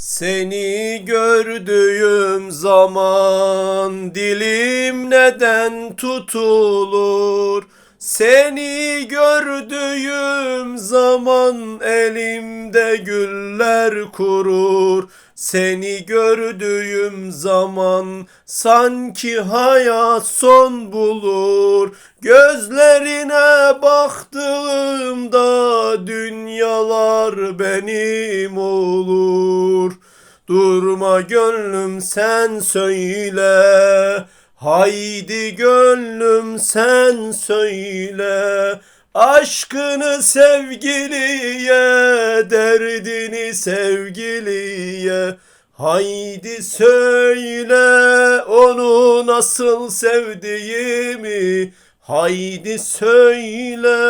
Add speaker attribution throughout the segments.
Speaker 1: Seni gördüğüm zaman dilim neden tutulur? Seni gördüğüm zaman elimde güller kurur. Seni gördüğüm zaman sanki hayat son bulur. Gözlerine baktığımda dünyalar benim olur. Durma gönlüm sen söyle. Haydi gönlüm sen söyle. Aşkını sevgiliye, derdini sevgiliye. Haydi söyle onu nasıl sevdiğimi. Haydi söyle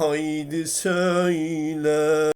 Speaker 1: Haydi söyle